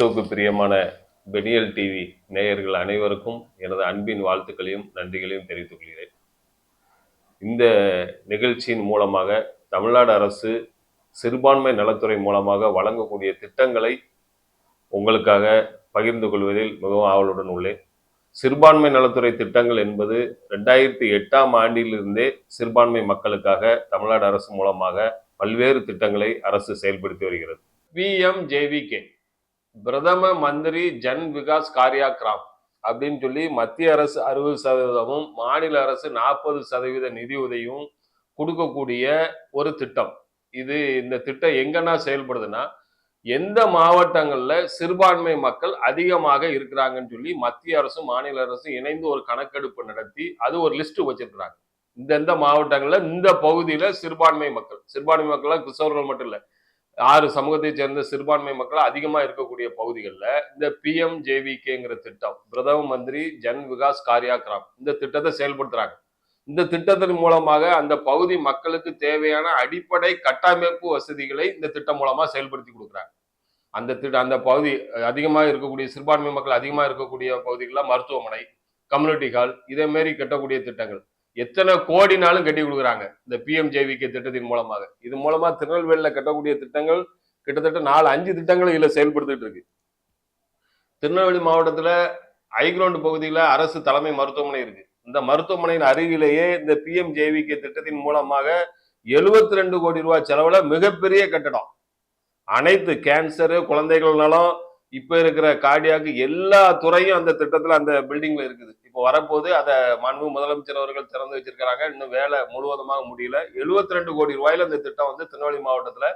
கிறிஸ்துவுக்கு பிரியமான Peniel TV நேயர்கள் அனைவருக்கும் எனது அன்பின் வாழ்த்துக்களையும் நன்றிகளையும் தெரிவித்துக் கொள்கிறேன். இந்த நிகழ்ச்சியின் மூலமாக தமிழ்நாடு அரசு சிறுபான்மை நலத்துறை மூலமாக வழங்கக்கூடிய திட்டங்களை உங்களுக்காக பகிர்ந்து கொள்வதில் மிகவும் ஆவலுடன் உள்ளேன். சிறுபான்மை நலத்துறை திட்டங்கள் என்பது ரெண்டாயிரத்தி எட்டாம் ஆண்டிலிருந்தே சிறுபான்மை மக்களுக்காக தமிழ்நாடு அரசு மூலமாக பல்வேறு திட்டங்களை அரசு செயல்படுத்தி வருகிறது. பிஎம்ஜேவிகே பிரதம மந்திரி ஜன் விகாஸ் காரியா கிராம் அப்படின்னு சொல்லி மத்திய அரசு அறுபது சதவீதமும் மாநில அரசு நாற்பது சதவீத நிதி உதவியும் கொடுக்கக்கூடிய ஒரு திட்டம். இது இந்த திட்டம் எங்கன்னா செயல்படுதுன்னா எந்த மாவட்டங்கள்ல சிறுபான்மை மக்கள் அதிகமாக இருக்கிறாங்கன்னு சொல்லி மத்திய அரசும் மாநில அரசும் இணைந்து ஒரு கணக்கெடுப்பு நடத்தி அது ஒரு லிஸ்ட் வச்சிருக்கிறாங்க. இந்தந்த மாவட்டங்கள்ல இந்த பகுதியில சிறுபான்மை மக்கள் சிறுபான்மை மக்கள் கிறிஸ்தவர்கள் மட்டும் இல்ல ஆறு சமூகத்தை சேர்ந்த சிறுபான்மை மக்கள் அதிகமாக இருக்கக்கூடிய பகுதிகளில் இந்த பிஎம் ஜேவிகேங்கிற திட்டம் பிரதம மந்திரி ஜன் விகாஸ் காரியாகிராம் இந்த திட்டத்தை செயல்படுத்துறாங்க. இந்த திட்டத்தின் மூலமாக அந்த பகுதி மக்களுக்கு தேவையான அடிப்படை கட்டமைப்பு வசதிகளை இந்த திட்டம் மூலமாக செயல்படுத்தி கொடுக்குறாங்க. அந்த திட்ட அந்த பகுதி அதிகமாக இருக்கக்கூடிய சிறுபான்மை மக்கள் அதிகமாக இருக்கக்கூடிய பகுதிகளில் மருத்துவமனை கம்யூனிட்டி ஹால் இதே மாரி கட்டக்கூடிய திட்டங்கள். எத்தனை கோடினாலும் கட்டி கொடுக்குறாங்க இந்த பிஎம்ஜேவிகே திட்டத்தின் மூலமாக. இது மூலமா திருநெல்வேலியில் கட்டக்கூடிய திட்டங்கள் கிட்டத்தட்ட நாலு அஞ்சு திட்டங்கள் இதில் செயல்படுத்திட்டு இருக்கு. திருநெல்வேலி மாவட்டத்தில் ஐக்ரவுண்ட் பகுதியில் அரசு தலைமை மருத்துவமனை இருக்கு. இந்த மருத்துவமனையின் அருகிலேயே இந்த பிஎம்ஜேவிகே திட்டத்தின் மூலமாக எழுபத்தி ரெண்டு கோடி ரூபாய் செலவில் மிகப்பெரிய கட்டடம். அனைத்து கேன்சரு குழந்தைகள்னாலும் இப்போ இருக்கிற கார்டியாக்கு எல்லா துறையும் அந்த திட்டத்தில் அந்த பில்டிங்கில் இருக்குது. இப்போ வரப்போது அதை மாண்பு முதலமைச்சர் அவர்கள் திறந்து வச்சிருக்கிறாங்க. இன்னும் வேலை முழுவதுமாக முடியல. 72 ரெண்டு கோடி ரூபாயில இந்த திட்டம் வந்து திருநெல்வேலி மாவட்டத்துல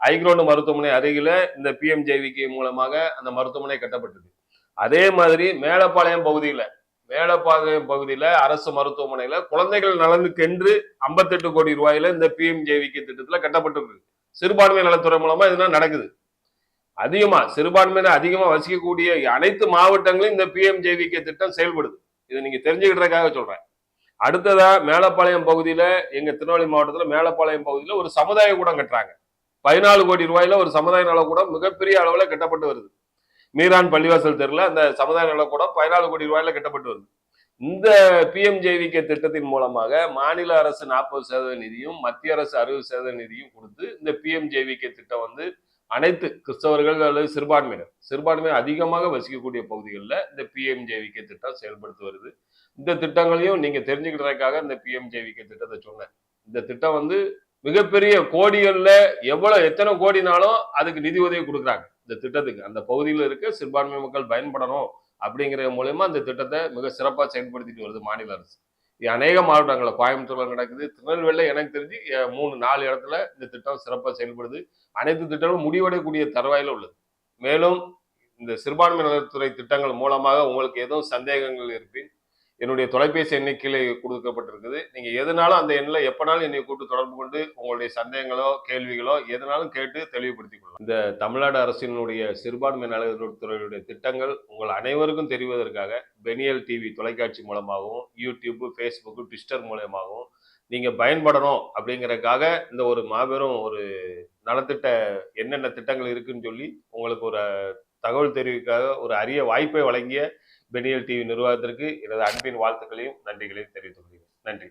ஐக்ரௌண்ட் மருத்துவமனை அருகில இந்த பிஎம்ஜேவிகே மூலமாக அந்த மருத்துவமனை கட்டப்பட்டது. அதே மாதிரி மேலப்பாளையம் பகுதியில மேலப்பாளையம் பகுதியில அரசு மருத்துவமனையில குழந்தைகள் நலனுக்கென்று 58 கோடி ரூபாயில இந்த பிஎம்ஜேவிகே திட்டத்துல கட்டப்பட்டிருக்கு. சிறுபான்மை நலத்துறை மூலமா இதெல்லாம் நடக்குது? அதிகமா சிறுபான்மையினர் அதிகமா வசிக்கக்கூடிய அனைத்து மாவட்டங்களும் இந்த பிஎம்ஜேவிகே திட்டம் செயல்படுது. இதை நீங்க தெரிஞ்சுக்கிட்டதுக்காக சொல்றேன். அடுத்ததா மேலப்பாளையம் பகுதியில எங்க திருநெல்வேலி மாவட்டத்துல மேலப்பாளையம் பகுதியில ஒரு சமுதாய கூடம் கட்டுறாங்க. பதினாலு கோடி ரூபாயில ஒரு சமுதாய நல கூடம் மிகப்பெரிய அளவுல கட்டப்பட்டு வருது. மீரான் பள்ளிவாசல் தெருல அந்த சமுதாய நல கூடம் பதினாலு கோடி ரூபாயில கட்டப்பட்டு வருது. இந்த பிஎம்ஜேவிகே திட்டத்தின் மூலமாக மாநில அரசு நாற்பது சதவீத நிதியும் மத்திய அரசு அறுபது சதவீத நிதியும் கொடுத்து இந்த பிஎம்ஜேவிகே திட்டம் வந்து அனைத்து கிறிஸ்தவர்கள் அல்லது சிறுபான்மையினர். சிறுபான்மையினர் அதிகமாக வசிக்கக்கூடிய பகுதிகளில் இந்த பிஎம்ஜேவிகே திட்டம் செயல்படுத்தி வருது. இந்த திட்டங்களையும் நீங்கள் தெரிஞ்சுக்கிறதுக்காக இந்த பிஎம்ஜேவிகே திட்டத்தை சொன்னேன். இந்த திட்டம் வந்து மிகப்பெரிய கோடிகளில் எவ்வளோ எத்தனை கோடினாலும் அதுக்கு நிதி உதவி கொடுக்குறாங்க. இந்த திட்டத்துக்கு. அந்த பகுதியில் இருக்க சிறுபான்மை மக்கள் பயன்படணும் அப்படிங்கிற மூலயமா அந்த திட்டத்தை மிக சிறப்பாக செயல்படுத்திட்டு வருது மாநில அரசு. அநேக மாவட்டங்களில் கோயம்புத்தூரில் நடக்குது. திருநெல்வேலியில் எனக்கு தெரிஞ்சு மூணு நாலு இடத்துல இந்த திட்டம் சிறப்பாக செயல்படுது. அனைத்து திட்டங்களும் முடிவடையக்கூடிய தருவாயில் உள்ளது. மேலும் இந்த சிறுபான்மை நலத்துறை திட்டங்கள் மூலமாக உங்களுக்கு எதுவும் சந்தேகங்கள் இருப்பின் என்னுடைய தொலைபேசி எண்ணிக்கையில் கொடுக்கப்பட்டிருக்குது. நீங்கள் எதுனாலும் அந்த எண்ணில் எப்போனாலும் என்னை கூட்டு தொடர்பு கொண்டு உங்களுடைய சந்தேகங்களோ கேள்விகளோ எதுனாலும் கேட்டு தெளிவுபடுத்திக் கொள்ளலாம். இந்த தமிழ்நாடு அரசினுடைய சிறுபான்மை நலத்துறையுடைய திட்டங்கள் உங்கள் அனைவருக்கும் தெரிவதற்காக பெனியல் டிவி தொலைக்காட்சி மூலமாகவும் யூடியூப் ஃபேஸ்புக்கு ட்விட்டர் மூலயமாகவும் நீங்கள் பயன்படணும் அப்படிங்கிறதுக்காக இந்த ஒரு மாபெரும் ஒரு நலத்திட்ட என்னென்ன திட்டங்கள் இருக்குன்னு சொல்லி உங்களுக்கு ஒரு தகவல் தெரிவிக்காக ஒரு அரிய வாய்ப்பை வழங்கிய பெனியல் டிவி நிர்வாகத்திற்கு எனது அன்பின் வாழ்த்துக்களையும் நன்றிகளையும் தெரிவித்துக் கொள்கிறேன். நன்றி.